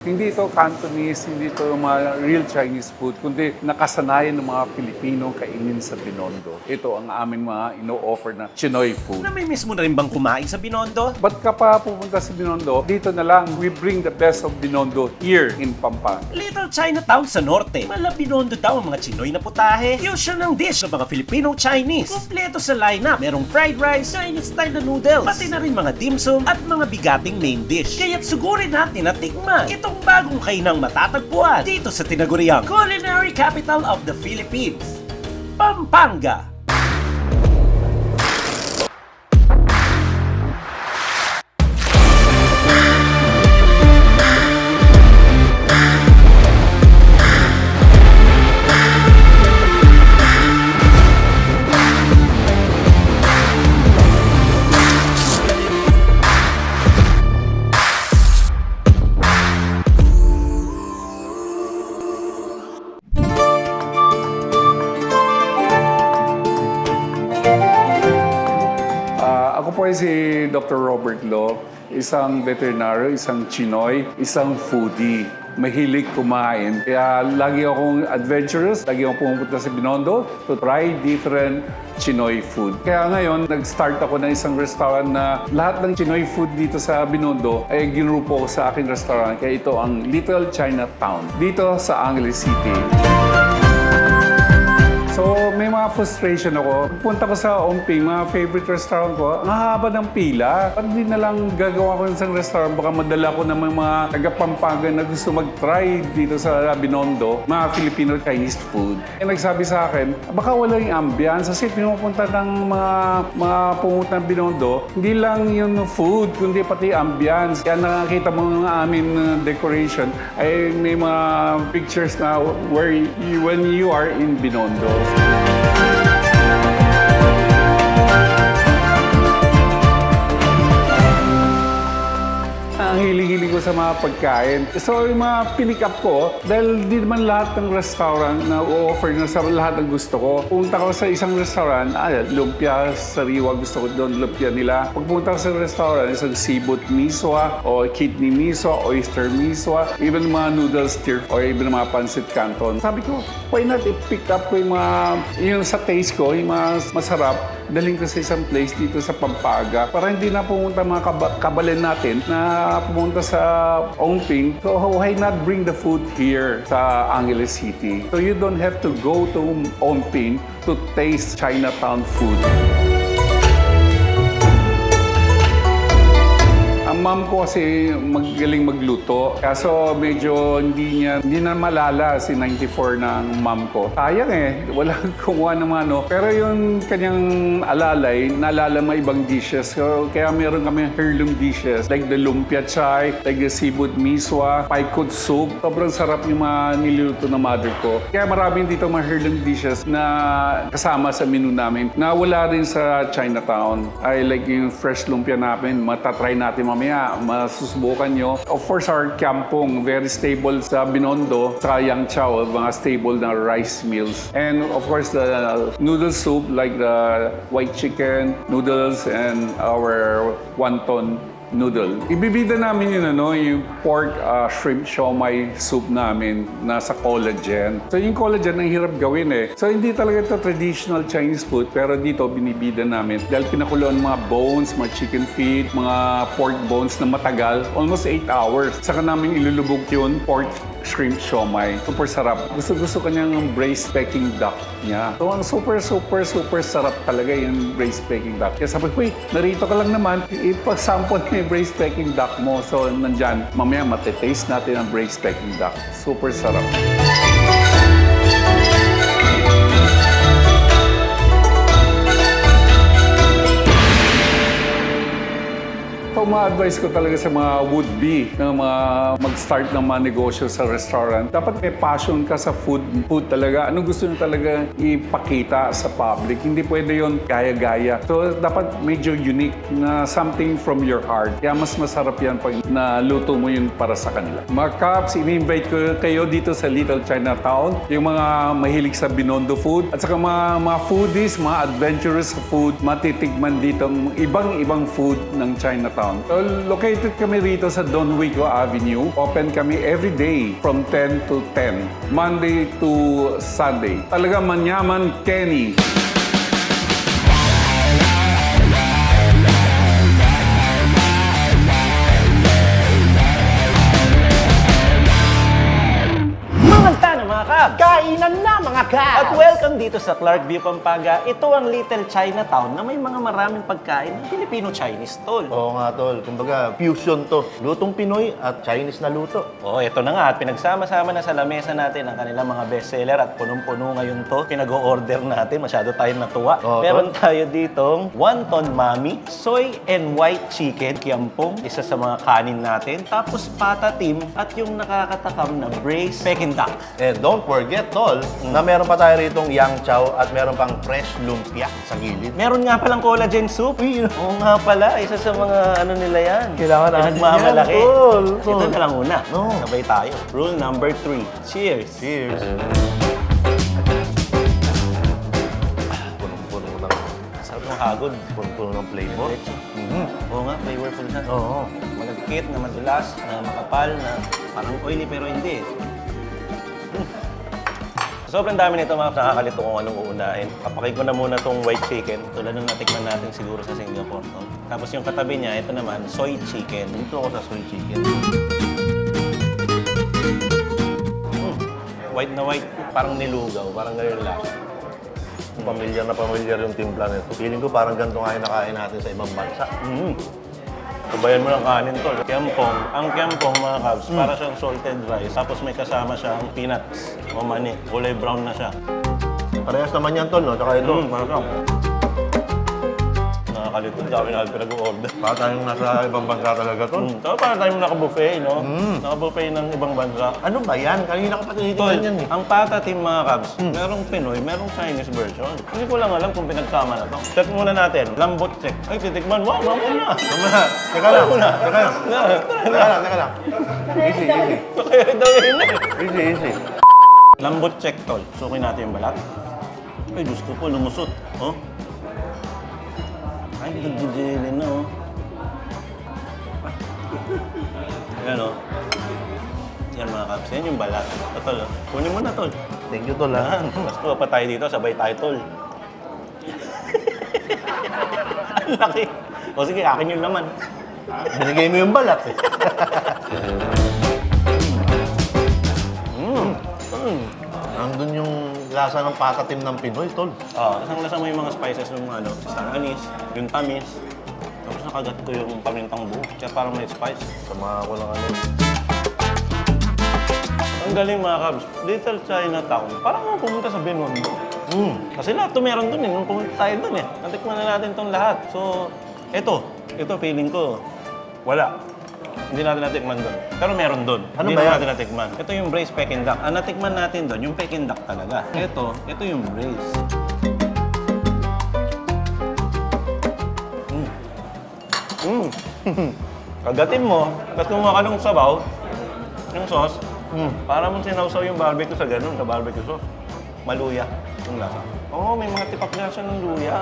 Hindi ito Cantonese, hindi ito mga real Chinese food, kundi nakasanayan ng mga Pilipino kainin sa Binondo. Ito ang aming mga ino-offer na Chinoy food. Namimiss mo na rin bang kumain sa Binondo? Ba't ka pa pupunta sa Binondo? Dito na lang, we bring the best of Binondo here in Pampanga. Little Chinatown sa norte. Mala Binondo daw ang mga Chinoy na putahe. Fusion ng dish ng mga Filipino-Chinese. Kompleto sa lineup. Merong fried rice, Chinese style na noodles, pati na rin mga dim sum at mga bigating main dish. Kaya't sugurin natin at tikman itong bagong kainang matatagpuan dito sa tinaguriang Culinary Capital of the Philippines, Pampanga. Dr. Robert Lo, isang veterinaryo, isang Chinoy, isang foodie. Mahilig kumain. Kaya lagi akong adventurous, lagi akong pumunta sa Binondo to try different Chinoy food. Kaya ngayon, nag-start ako ng isang restaurant na lahat ng Chinoy food dito sa Binondo ay ginupo ko sa aking restaurant. Kaya ito ang Little Chinatown dito sa Angeles City. So, may mga frustration ako. Punta ko sa Omping, mga favorite restaurant ko, ang haba ng pila. Pag di na lang gagawa ko isang restaurant, baka madala ko ng mga taga-Pampanga na gusto mag-try dito sa Binondo, mga Filipino Chinese food. Eh, nagsabi sa akin, baka wala yung ambience. Kasi pinupunta ng mga, mga pumunta ng Binondo, hindi lang yung food, kundi pati ambience. Kaya nakakita mo ng amin uh, decoration, ay may mga pictures na where you, when you are in Binondo. Podcast. Ang hiling-hiling ko sa mga pagkain. So, yung mga pinick ko, dahil di naman lahat ng restaurant na offer na sa lahat ng gusto ko. Pumunta ko sa isang restaurant, ah, lumpia, sariwa, gusto ko doon, lumpia nila. Pag pumunta ko sa restaurant, isang sibut miswa, o kidney miswa, oyster miswa, even mga noodles stir, or even mga pancit canton. Sabi ko, why not i-pick up ko yung mga, yung sa taste ko, yung mga masarap, daling ko sa isang place dito sa Pampaga para hindi na pumunta mga kaba- kabalin natin na pumunta sa Ongping. So why not bring the food here sa Angeles City? So you don't have to go to Ongping to taste Chinatown food. Mom ko kasi magaling magluto. Kaso medyo hindi niya, hindi na malala si 94 ng mom ko. Sayang eh, wala kumuha ng mga ano. Pero yung kanyang alalay, naalala mo ibang dishes. So, kaya meron kami heirloom dishes like the lumpia chai, like the seafood miswa, paikot soup. Sobrang sarap yung mga niluluto ng mother ko. Kaya maraming dito mga heirloom dishes na kasama sa menu namin na wala rin sa Chinatown. I like yung fresh lumpia namin. Matatry natin mamaya. Masusubukan nyo. Of course, our kampong, very stable sa Binondo, sa Yang Chow, mga stable na rice meals. And of course, the noodle soup like the white chicken, noodles, and our wonton noodle. Ibibida namin yun, ano, yung pork uh, shrimp siomai soup namin nasa collagen. So yung collagen, ang hirap gawin eh. So hindi talaga ito traditional Chinese food, pero dito binibida namin. Dahil pinakuloan mga bones, mga chicken feet, mga pork bones na matagal, almost 8 hours. Saka namin ilulubog yun, pork shrimp siomai. Super sarap. Gusto-gusto kanyang braised Peking duck niya. So ang super, super, super sarap talaga yung braised Peking duck. Kaya sabi ko, "Uy, narito ka lang naman, ipasample mo yung braised Peking duck mo. So nandyan, mamaya matitaste natin ang braised Peking duck. Super sarap. So, ma-advise ko talaga sa mga would-be na mga mag-start ng mga negosyo sa restaurant. Dapat may passion ka sa food, food talaga. Anong gusto nyo talaga ipakita sa public? Hindi pwede yon gaya-gaya. So, dapat medyo unique na something from your heart. Kaya mas masarap yan pag naluto mo yun para sa kanila. Mga Caps, ini-invite ko kayo dito sa Little Chinatown. Yung mga mahilig sa Binondo food. At saka mga, mga foodies, mga adventurous food, matitikman dito ang ibang-ibang food ng Chinatown. Chinatown. So, located kami rito sa Don Huico Avenue. Open kami every day from 10 to 10. Monday to Sunday. Talaga manyaman Kenny. Kainan na mga ka! At welcome dito sa Clarkview, Pampanga. Ito ang Little Chinatown na may mga maraming pagkain ng Filipino-Chinese tol. Oo nga tol, kumbaga fusion to. Lutong Pinoy at Chinese na luto. Oh, ito na nga. At pinagsama-sama na sa lamesa natin ang kanilang mga bestseller at punong-puno ngayon to. Pinag-o-order natin. Masyado tayong natuwa. Oo, Meron tayo ditong wonton mami, soy and white chicken, kiampong, isa sa mga kanin natin. Tapos patatim at yung nakakatakam na braised peking duck. And don't forget tol, na meron pa tayo ritong yang chow at meron pang fresh lumpia sa gilid. Meron nga palang collagen soup. Uy, Oo nga pala, isa sa mga ano nila yan. Kailangan natin yan, tol. Ito Tol. na lang una. No. Sabay tayo. Rule number three. Cheers. Cheers! Punong-puno ng, Sarap ng hagod. punong-puno ng flavor. Mhm. Oo nga, flavorful na. Oo. Malagkit na madulas, na makapal, na parang oily pero hindi. Sobrang dami nito mga nakakalito kung anong uunahin. Kapakin ko na muna tong white chicken. Tulad ng natikman natin siguro sa Singapore. No? Tapos yung katabi niya, ito naman, soy chicken. Dito ako sa soy chicken. Mm. White na white, parang nilugaw, parang ganyan lang. Pamilyar na pamilyar yung timpla nito. Feeling ko parang ganito nga yung nakain natin sa ibang bansa. Mm. Sabayan mo ng kanin to. Kiampong. Ang kiampong mga kabs, para siyang salted rice. Tapos may kasama siyang peanuts o mani. Kulay brown na siya. Parehas naman yan tol, no? Tsaka ito. Mm, masarap. Nakakalito, dami na pinag-order. Para tayong nasa ibang bansa talaga tol. Mm. Tapos para tayo naka-buffet, no? Naka-buffet ng ibang bansa. Ano ba yan? Kanina ka pa Tol, tinitingnan yan eh. ang patatim mga kabs, merong Pinoy, merong Chinese version. Hindi ko lang alam kung pinagsama na to. Check muna natin. Lambot check. Ay, titikman. Wow, mamaya na. Mamaya, teka lang, Muna. teka lang. Teka lang, teka lang. Easy, easy. Kaya daw yun eh. Easy, easy. Lambot check, tol. Sukin natin yung balat. Ay, Diyos ko po, lumusot. Oh. Ay, nagdidilin na, oh. Ayan, oh. Yan mga kaps. Yan yung balat. Ito, tol. oh. Kunin mo na, tol. Thank you tol ha. Yan. Mas kuha pa tayo dito, sabay tayo, tol. Ang laki. O sige, akin yun naman. Binigay mo yung balat eh. Mm. Mm. Nandun yung lasa ng patatim ng Pinoy, tol. Ah, isang lasa mo yung mga spices ng ano, isang anis, yung tamis. Tapos nakagat ko yung pamintang buo. Kaya parang may spice. Sa mga ko lang ano. Ang galing mga kabs. Little Chinatown. Parang ako pumunta sa Binondo. Mm. Kasi lahat to meron dun eh. Nung pumunta tayo dun eh. Natikman na natin tong lahat. So, eto. Ito feeling ko. Wala. Hindi natin natikman dun. Pero meron dun. Ano Hindi ba yan? natin natikman. Ito yung braised peking duck. Ang natikman natin dun, yung peking duck talaga. Ito, ito yung braised. Mm. Kagatin mo, tapos kumuha ka ng sabaw, yung sauce, mm. para mong sinawsaw yung barbecue sa ganun, sa barbecue sauce. Maluya yung lasa. Oo, may mga tipak na siya ng luya.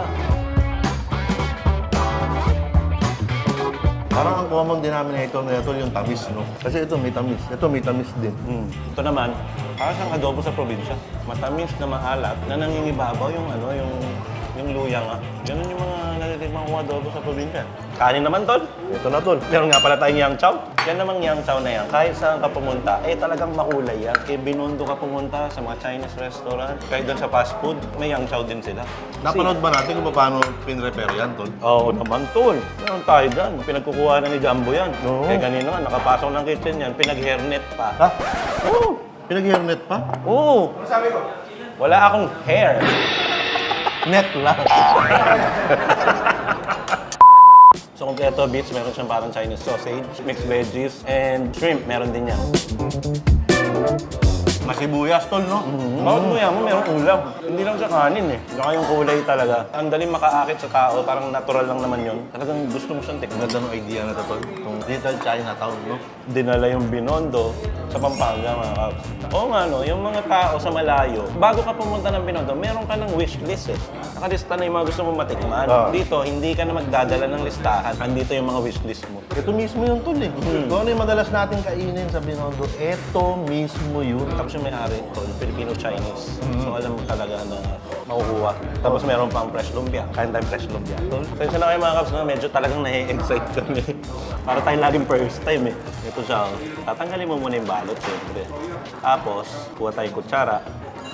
Parang ang common denominator na ito yung tamis, no? Kasi ito may tamis. Ito may tamis din. Mm. Ito naman, para siyang adobo sa probinsya. Matamis na maalat na nangingibabaw yung ano, yung yung luya nga. Ganun yung mga natitikman kong adobo sa probinsya. Kanin naman, tol. Ito na, tol. Meron nga pala tayong yang chow. Yan namang yang chow na yan. Kahit saan ka pumunta, eh talagang makulay yan. Eh binondo ka pumunta sa mga Chinese restaurant, kahit doon sa fast food, may yang chow din sila. Napanood ba natin kung paano pinrepare yan, tol? Oo naman, tol. Meron tayo dyan. Pinagkukuha na ni Jumbo yan. Oo. Eh kanina nga, nakapasok ng kitchen yan, pinag-hairnet pa. Ha? Oo. Pinag-hairnet pa? Oo. Ano sabi ko? Wala akong hair. Net lang. So kompleto beets, meron siyang parang Chinese sausage, mixed veggies, and shrimp, meron din yan. Masibuyas, tol, no? Bawat muya mo, merong ulam. Hindi lang siya kanin eh. Saka yung kulay talaga. Ang daling makaakit sa tao, parang natural lang naman yun. Talagang gusto mo siyang Ang tikman. ganda ng idea na to, tol. Itong Little Chinatown, no? Dinala yung binondo sa Pampanga, mga kaps. Oo nga, no, yung mga tao sa malayo, bago ka pumunta ng binondo, meron ka ng wish list eh. Nakalista na yung mga gusto mong matikman. Ah. Dito, hindi ka na magdadala ng listahan. Andito yung mga wish list mo. Ito mismo yung tol, eh. Kung ano yung madalas natin kainin sa Binondo, ito mismo yun. Tapos yung may-ari ko, Filipino-Chinese. So alam mo talaga na makukuha. Tapos meron pang fresh lumpia. Kain tayong fresh lumpia. Tol, Kaya na kayo mga kaps na medyo talagang na-excite kami. Para tayong laging first time eh. Ito siya. oh. Tatanggalin mo muna yung balot, syempre. Tapos, kuha tayong kutsara,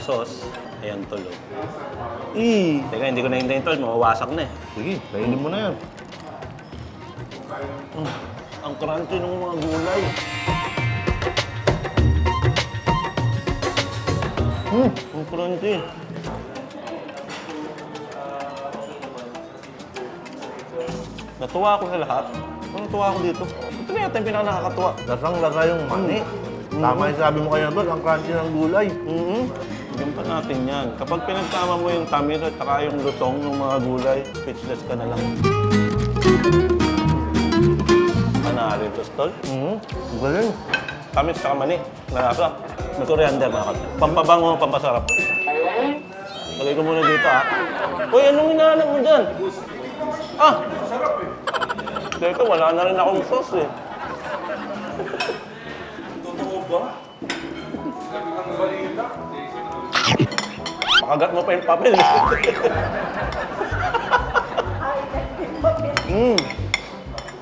sauce, ayan tulo. Eh, teka, hindi ko na hintayin tol, mawawasak na eh. Sige, kainin mo na yan. Ang crunchy ng mga gulay. Hmm, ang crunchy. Natuwa ako sa lahat. Natuwa ako dito. Ito na yata yung pinaka nakakatuwa. Lasang-lasa yung mani. Tama yung sabi mo kaya, tol, ang crunchy ng gulay. Mm-hmm. Pa natin yan. Kapag pinagsama mo yung tamis at saka yung lutong ng mga gulay, speechless ka na lang. Panalo ito, Stol. Mm-hmm. Galing. Tamis saka mani. Nalasa. May coriander mga kapatid. Pampabango, pampasarap. Lagay ko muna dito ah. Uy, anong hinahanap mo dyan? Ah! Sarap eh. Teka, wala na rin akong sauce eh. Totoo ba? Makagat mo pa yung papel. mm.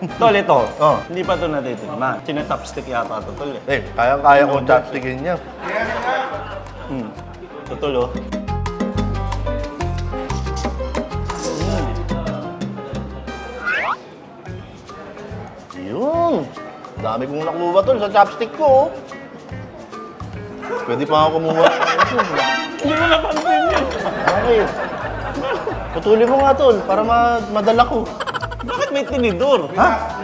Tol, ito. Oh. Hindi pa ito natitikman. Sinetapstick yata ito, tol eh. Eh, kaya-kaya ko chopstickin niya. Hmm. Tutulo. Yun. Dami kong nakuha tol sa chopstick ko. oh. Pwede pa ako kumuha. Hindi mo napansin yan. Okay. Putuli mo nga tol, para ma madala ko. May tinidor? Ha?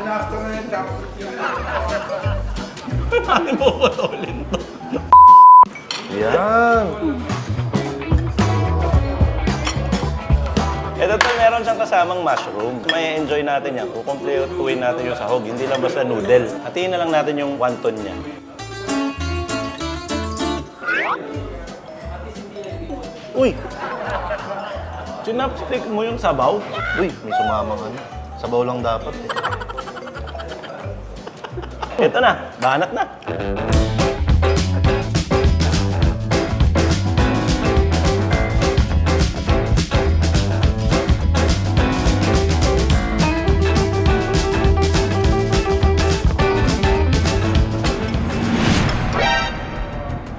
Bakit mo putulin to? Yan. Ito to, meron siyang kasamang mushroom. May enjoy natin yan. Kukumpletuin natin yung sahog. Hindi lang basta noodle. Hatiin na lang natin yung wonton niya. Uy! Sinapstick mo yung sabaw? Uy, may sumamang ano. Sabaw lang dapat eh. Ito na, banat na.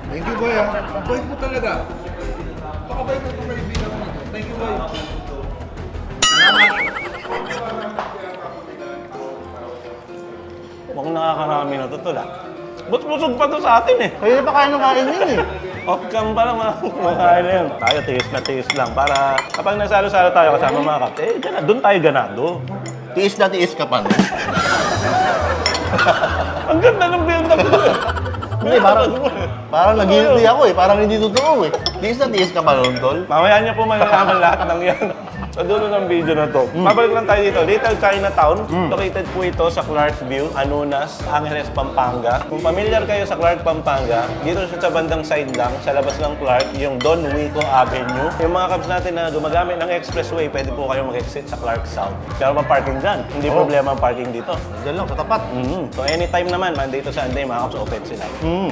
Thank you, boy. ah. Ang bait mo talaga. Nakakarami na to, tol ah. Ba't busog pa to sa atin eh? Kaya pa kaya nung kain yun eh. Off cam pa lang mga kumakain na yun. Tayo, tiis na tiis lang. Para kapag nasalo-salo tayo kasama mga kap, eh, gana, doon tayo ganado. Tiis na tiis ka pa. no? Ang ganda ng build-up mo. Hindi, parang, parang nag-guilty ako eh. Parang hindi totoo eh. Tiis na tiis ka pa nun, tol. Mamaya niyo po malalaman lahat ng yan. Sa dulo ng video na to. Pabalik lang tayo dito. Little Chinatown. Located po ito sa Clarkview, Anunas, Angeles, Pampanga. Kung familiar kayo sa Clark, Pampanga, dito sa bandang side lang, sa labas ng Clark, yung Don Wico Avenue. Yung mga cabs natin na gumagamit ng expressway, pwede po kayo mag-exit sa Clark South. Pero pa-parking dyan. Hindi problema ang parking dito. Diyan lang, sa tapat. Mhm. So anytime naman, Monday to Sunday, mga cabs open sila. Hmm.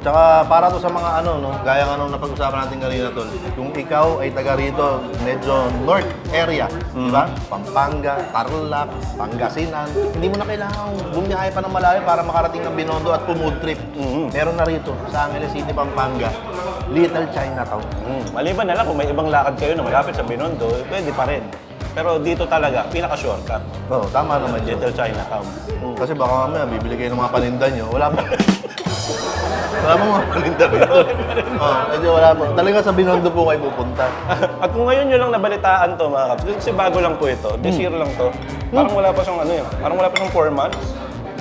Tsaka para to sa mga ano, no, gaya nga nung napag-usapan natin kanina tol. Kung ikaw ay taga rito, medyo north area, di ba? Pampanga, Tarlac, Pangasinan. Hindi mo na kailangan bumiyahe pa ng malayo para makarating ng Binondo at pumood trip. Meron na rito sa Angeles City, Pampanga, Little Chinatown. Mm. Maliban na lang kung may ibang lakad kayo na malapit sa Binondo, pwede pa rin. Pero dito talaga, pinaka-shortcut. Oo, tama naman. Little Chinatown. Kasi baka mamaya bibili kayo ng mga paninda nyo, wala pa. wala pa mga paninda rito. Oo, medyo wala pa. Talaga sa Binondo po kayo pupunta. At kung ngayon nyo lang nabalitaan to mga kaps, kasi bago lang po ito, this year lang to, parang wala pa siyang ano yun, parang wala pa siyang 4 months.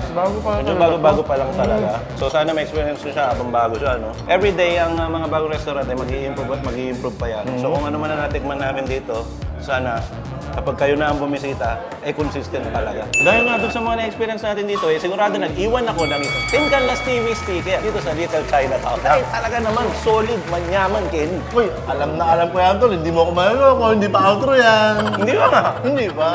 Bago pa Medyo bago-bago pa lang talaga. So sana ma-experience nyo siya habang bago siya, no? Every day ang uh, mga bagong restaurant ay mag improve at mag improve pa yan. So kung ano man ang natikman namin dito, sana kapag kayo na ang bumisita, ay consistent talaga. Dahil nga doon sa mga na-experience natin dito, eh, sigurado nag-iwan ako ng isang Tinkanlas TV sticker dito sa Little Chinatown. Dahil talaga naman, solid, manyaman, Kenny. Uy, alam na alam ko yan, tol. Hindi mo ako malalo kung hindi pa outro yan. Hindi ba nga? Hindi pa.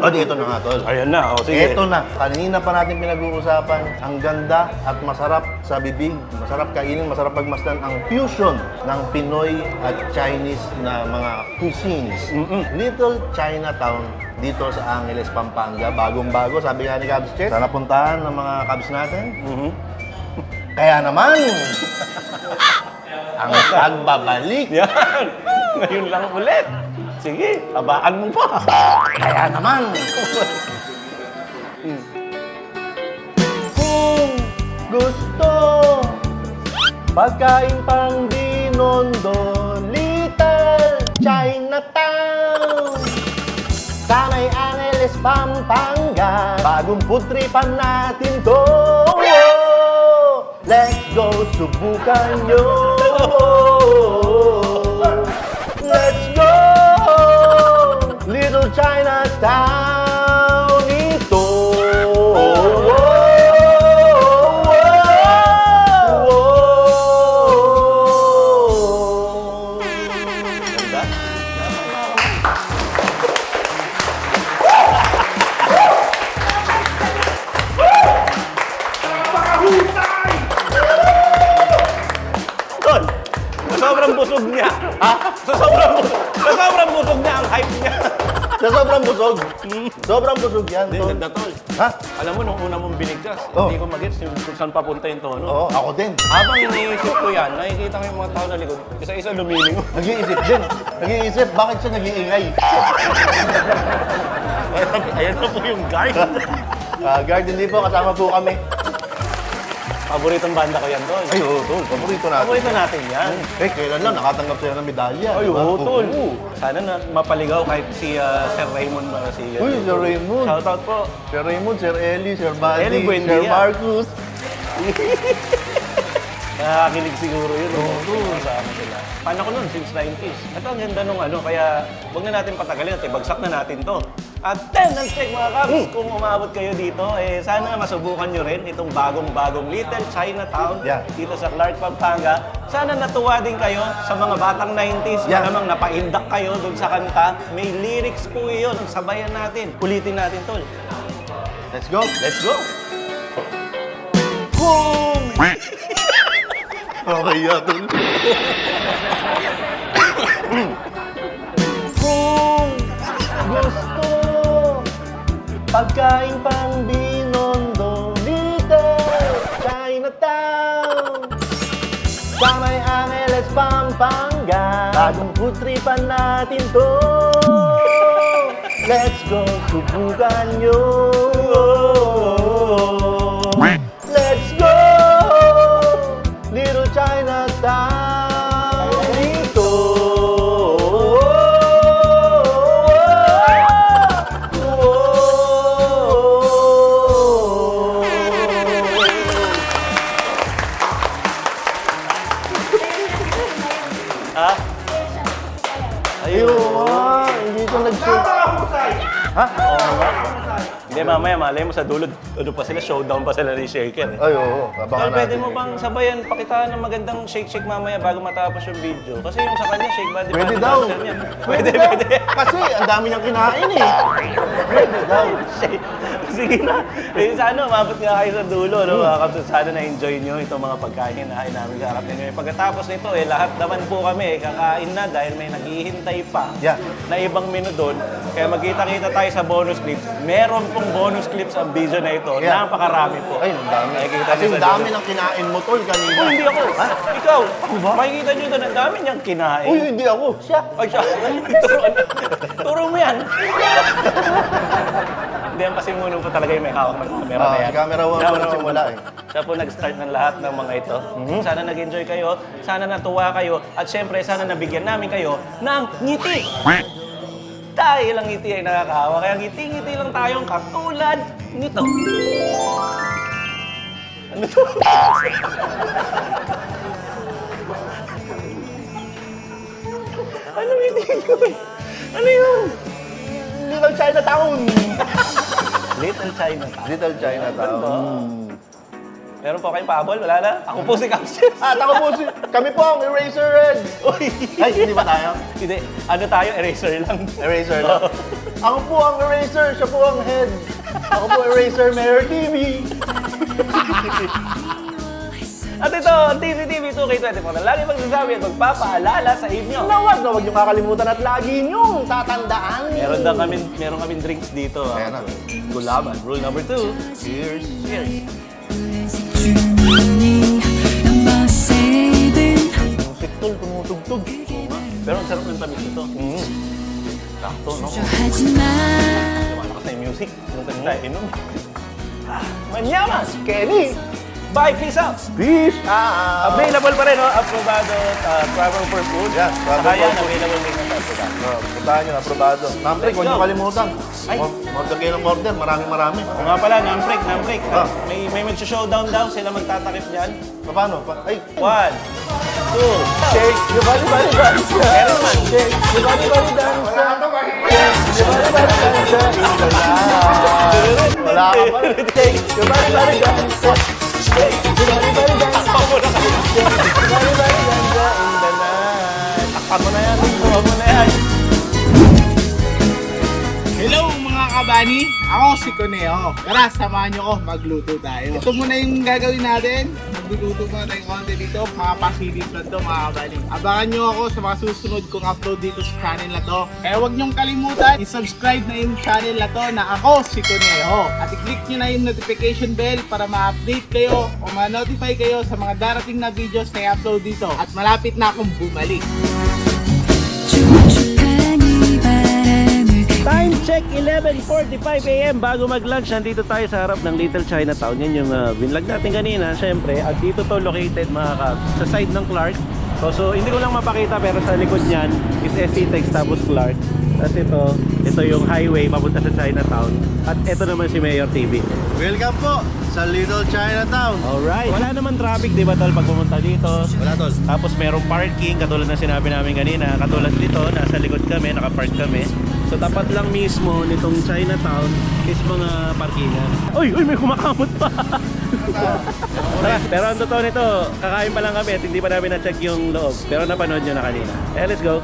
O, dito na nga, tol. Ayan na, oh, sige. Ito na. Kanina pa natin pinag-uusapan. Ang ganda at masarap sa bibig. Masarap kainin, masarap pagmasdan ang fusion ng Pinoy at Chinese na mga cuisines. Little Chinatown dito sa Angeles, Pampanga. Bagong-bago, sabi nga ni Cubs Chess. Sana puntahan ng mga Cubs natin. Mhm. Kaya naman, ang pagbabalik. Yan! Ngayon lang ulit. Sige, tabaan mo pa. Kaya naman, kung gusto pagkain pang binondo, Little Chinatown. Sa May Angeles, Pampanga, bagong putripan natin to. Let's go, subukan nyo. Chinatown yan. Hindi, tol. ganda tol. Ha? Alam mo, nung una mong binigkas, Oh. hindi ko mag-gets yung kung saan papunta yung tono. Oo, ako din. Habang iniisip ko yan, nakikita ko yung mga tao na likod, isa-isa lumiling. Nag-iisip din. Nag-iisip, bakit siya nag-iingay? Ayan, na po yung guard. Ah, guard, hindi po, kasama po kami. Paboritong banda ko yan, tol. Ay, oo, tol. Paborito natin. Paborito natin yan. Eh, kailan lang nakatanggap siya ng medalya. Ay, di ba? oo, tol. Sana na mapaligaw kahit si ah, Sir Raymond ba si... ah, Uy, Sir Raymond. Shoutout po. Sir Raymond, Sir Eli, Sir Buddy, Eli, buen Sir dia. Marcus. Nakakakilig siguro yun. Oo, Kasama sila. Fan ako nun since 90s. Ito ang ganda nung ano, kaya huwag na natin patagalin at ibagsak na natin to. At 10 ang check mga Cubs, kung umabot kayo dito, eh sana masubukan nyo rin itong bagong-bagong Little Chinatown Yeah. dito sa Clark, Pampanga. Sana natuwa din kayo sa mga batang 90s. Yeah. Malamang napaindak kayo dun sa kanta. May lyrics po yun. Sabayan natin. Ulitin natin, tol. Let's go. Let's go! Okay, yeah, tol. Kung gusto pagkain pang binondo, Little Chinatown. Sa may Angeles, Pampanga, bagong putripan natin to. Let's go, subukan nyo. Mamaya, malay mo sa dulo, ano pa sila, showdown pa sila ni Shaker. Eh. Ay, oo. Tol, Abangan pwede natin. mo bang sabayan, pakitaan ng magandang shake-shake mamaya bago matapos yung video? Kasi yung sa kanya, shake body Pwede body daw. dancer niya. Pwede, Pwede, daw. pwede. Kasi ang dami niyang kinain eh. Pwede daw. Shake. Sige na. Eh, sana umabot nga kayo sa dulo, no? Mga kapatid, sana na-enjoy nyo itong mga pagkain na kinain namin kakapin ngayon. Pagkatapos nito, eh, lahat naman po kami, kakain na dahil may naghihintay pa Yeah. na ibang menu doon. Kaya magkita-kita tayo sa bonus clips. Meron pong bonus clips ang video na ito. Yeah. Napakarami po. Ay, ang dami. Nakikita Kasi niyo ang sa dami ng kinain mo, tol, kanina. Oh, hindi ako. Ha? Ikaw. Makikita nyo doon, ang dami niyang kinain. Uy, hindi ako. Siya. Ay, siya. Turo, turo mo yan. Hindi, ang pasimuno po talaga yung may hawak ng camera Ah, na yan. camera one po nagsimula eh. Siya po nag-start ng lahat ng mga ito. Mhm. Sana nag-enjoy kayo, sana natuwa kayo, at syempre sana nabigyan namin kayo ng ngiti. Dahil ang ngiti ay nakakahawa, kaya ngiti-ngiti lang tayong katulad Ano to? Ano to? ano hindi yun? Ano yun? Little Chinatown! Little China. Little Chinatown. Meron po kayong pahabol? Wala na? Ako po si Captain. At ako po si... Kami po ang Eraser Red! Uy! Ay, hindi ba tayo? Hindi. Ano tayo? Eraser lang. Eraser lang. Ako po ang Eraser, siya po ang head. Ako po Eraser Mayor TV. At ito, TCTV 2K24 na lagi magsasabi at magpapaalala sa inyo. Na wag na wag niyong kakalimutan at lagi niyong tatandaan. Meron daw kami, meron kami drinks dito. ah. Ayan na. Gulaban. Rule number two. Cheers. Cheers. Musik tol, tumutugtog. Pero ang sarap ng tamis nito. Mm. Sakto, no? Lumalakas na yung music. Nung tayo tayo inom. Manyamas, Kelly! Buy Peace Out! Peace out! Available pa rin, no? Aprobado, uh, travel for food. Yes, travel Saka for yan, food. available No, puntahan nyo, aprobado. Namprik, huwag niyo go. kalimutan. Ay. Order kayo ng order, maraming marami. O nga pala, namprik, namprik. Ah. May, may mag-showdown daw, sila magtatakip dyan. Paano? Pa- Ay, One, two, shake your body, body, dance. Meron man. Shake your body, body, dance. Shake your body, body, dance. Wala ka pa. Shake your body, body, dance. Shake your body, body, dance. Shake your body, body, dance. Takpan mo na yan. Takpan mo na yan. Hello mga kabani! Ako si Coneo. Tara, samahan nyo ko, magluto tayo. Ito muna yung gagawin natin. Magluluto muna tayong konti dito. Mga pasilip lang to mga kabani. Abangan nyo ako sa mga susunod kong upload dito sa channel na to. Kaya huwag nyong kalimutan, i-subscribe na yung channel na to na ako si Coneo. At i-click nyo na yung notification bell para ma-update kayo o ma-notify kayo sa mga darating na videos na i-upload dito. At malapit na akong bumalik. Check 11.45am bago mag-lunch. Nandito tayo sa harap ng Little Chinatown. Yan yung uh, binlog natin kanina. Siyempre, at dito to located mga kabs, sa side ng Clark. So, so, hindi ko lang mapakita pero sa likod niyan is SC Tex tapos Clark. Tapos ito, ito yung highway papunta sa Chinatown. At ito naman si Mayor TV. Welcome po sa Little Chinatown. Alright. Wala naman traffic, di ba tol, pag pumunta dito. Wala tol. Tapos merong parking, katulad ng sinabi namin kanina. Katulad dito, nasa likod kami, nakapark kami. So tapat lang mismo nitong Chinatown is mga parkingan. Uy, uy, may kumakamot pa! Tara, pero ang totoo nito, kakain pa lang kami at hindi pa namin na-check yung loob. Pero napanood nyo na kanina. Eh, let's go!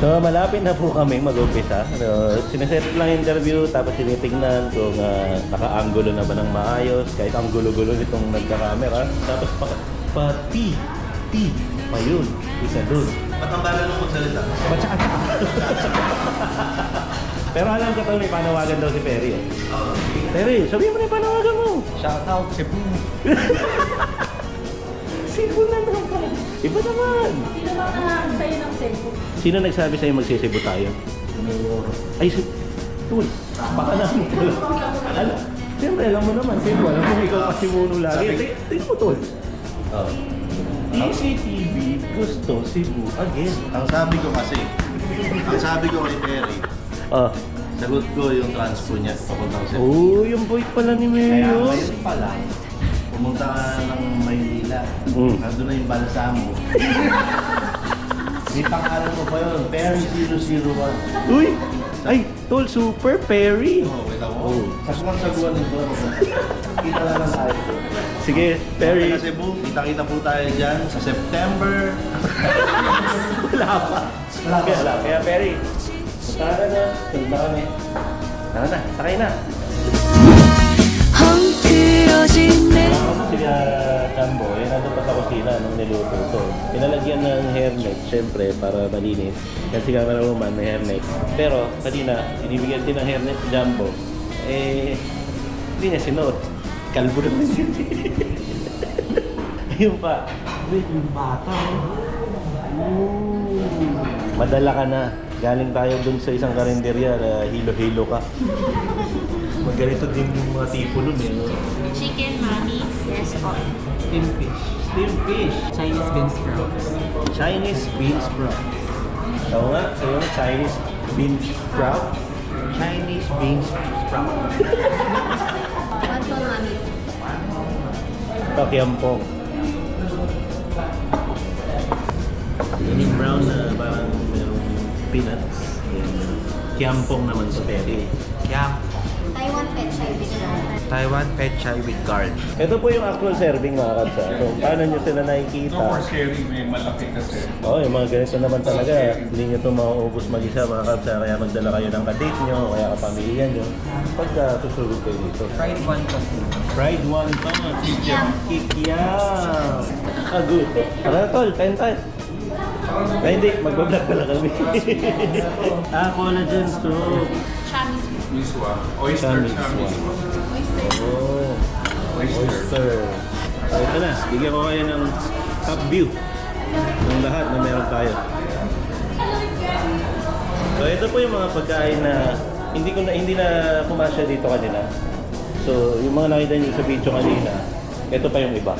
So malapit na po kami mag-umpisa. So, sineset lang interview tapos tinitingnan kung uh, naka-angulo na ba ng maayos kahit ang gulo-gulo nitong nagka-camera. Tapos pa, pa T, T, pa yun, isa dun. Ba't ang nung magsalita? Pero alam ko to may panawagan daw si Perry. Eh. Perry, sabihin mo na yung panawagan mo. Shout out, Cebu. Cebu na naman. Iba naman. Sino nakakahan sa'yo ng Cebu? Sino nagsabi sa'yo magsisibo tayo? Ay, si... Tul, baka namin lang. Ano? Siyempre, alam mo naman, Cebu. Alam mo, ikaw pasimuno lagi. Tingnan mo, Tul. Oh. ECTV gusto Cebu again. Ang sabi ko kasi, ang sabi ko kay Perry, Oh. sagot ko yung transpo niya papuntang Cebu. Oh, yung boy pala ni Kaya Mayo. ngayon pa lang, pumunta ka ng Maynila, Mm. nandun na yung balsamo. May pangalan mo pa yun, Perry 001. Uy! Ay, Tol, super Perry. Oh, wait ako. Oh. Saguan-saguan nito. Kita na lang tayo. Sige, ah, Perry. Punta na Cebu, kita-kita po tayo dyan sa September. Wala pa. Wala pa. Wala. Kaya Perry, punta ka na. Tulog na kami. Tara na, sakay na. Si uh, eh, nandun pa sa kusina nung niluto to. Pinalagyan ng hairnet, syempre, para malinis. Kasi camera woman, may hairnet. Pero, kanina, inibigyan din ng hairnet si Jumbo. Eh, hindi niya sinuot. Kalbo naman yun. Ayun pa. Wait, yung bata, oh. Ooh. Madala ka na. Galing tayo dun sa isang karinderya na hilo-hilo ka. Magganito din yung mga tipo nun eh. no? Chicken, mami, yes po. Steamed fish. Steamed fish. Chinese bean sprouts. Chinese bean sprout. Ikaw nga, sa'yo nga, Chinese bean sprout. Chinese beans sprout. Ito, kiampong. Yung brown na parang merong peanuts. Yan. Kiampong naman sa peri. With Taiwan Pet Chai with Guard. Ito po yung actual serving mga kabsa. So, paano nyo sila nakikita? No more sharing, may malaki kasi. Oo, yung mga ganito naman talaga. Hindi nyo ito mauubos mag-isa mga kabsa. Kaya magdala kayo ng kadate nyo, kaya kapamilya nyo. Pagka susunod kayo dito. Fried one to. Fried wonton. Kikiam. Kikiam. Ah, good. Tara na tol, kain tayo. Ay, hindi. Magbablog pala kami. ah, collagen soup. Chamis. Miswa. Oyster Chamis. Oh, Oyster. oyster. So, ito na. Bigyan ko kayo ng top view ng lahat na meron tayo. So, ito po yung mga pagkain na hindi ko na hindi na kumasya dito kanina. So, yung mga nakita niyo sa video kanina, ito pa yung iba.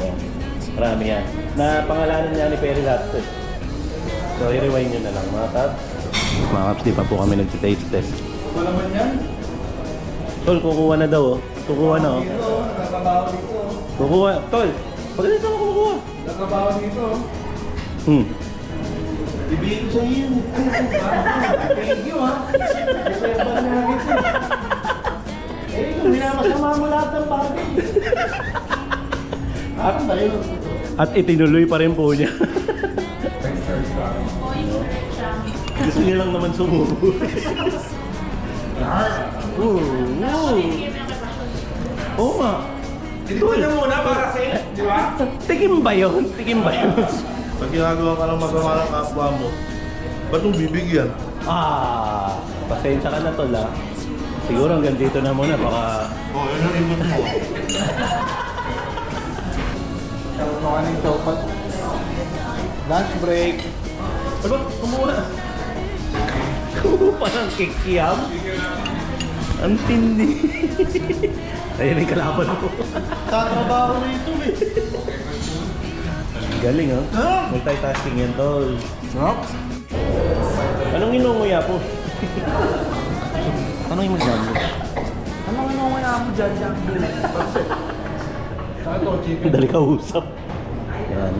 Ayan. Marami yan. Na pangalanan niya ni Perry lahat to. So, i-rewind nyo na lang mga kaps. Mga kaps, di pa po kami nag-taste test. Wala man yan. Tol, kukuha na daw oh. Kukuha na oh. Dito, nagkabaho dito. Kukuha. Tol, pag ganito ako kukuha. Nagkabaho dito. Hmm. Ibigay ko sa iyo. Thank you ha. Reserva na kita. Eh, kung minamasama mo lahat ng bagay. Ano ba yun? At itinuloy pa rin po niya. Gusto niya lang naman sumubo. Oo. Oo. Oo nga. Ito na muna para sa di ba? Tikim ba yun? Tikim ba yun? Pag ginagawa ka ng masama ng kapwa mo, ba't mong bibigyan? Ah, pasensya ka na tol ah. Siguro hanggang dito na muna baka Oo, oh, yun ang ibig mo. Mukha ng chopat. Lunch break. Ano? Kumuna. Kumuha ng kikiyam? Ang tindi. Ayun yung kalaban ko. Tatrabaho rito eh. Galing oh. Multitasking yan tol. Sarap. Anong inunguya po? Anong mo dyan? Anong ano nga mo dyan? Ito. Dali ka usap.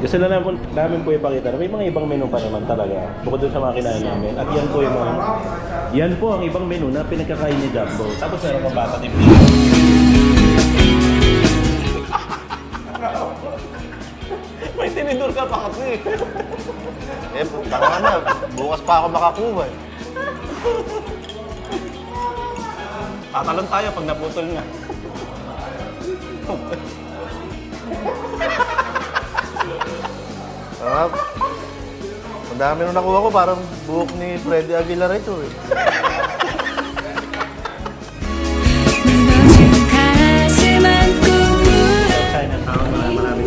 Gusto na namin, namin po ipakita na may mga ibang menu pa naman talaga. Bukod dun sa mga kinain namin. At yan po yung mga... Yan po ang ibang menu na pinagkakain ni Jumbo. Tapos meron pang bata din. may tinidor ka pa kasi. Eh, tama na. Bukas pa ako makakuha eh. Tatalon tayo pag naputol nga. Sarap. Ang dami nung nakuha ko, parang buhok ni Freddy Aguilar ito eh.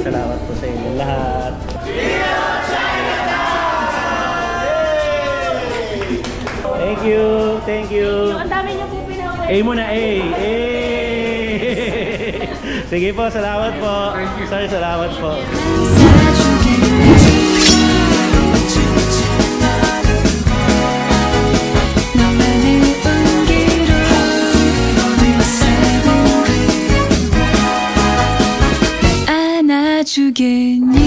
Salamat po sa inyo. Thank you, thank you. Ang dami niyo po pinakain. A muna, A. A. Sige po, salamat po. Thank Sir, salamat po. 주겠니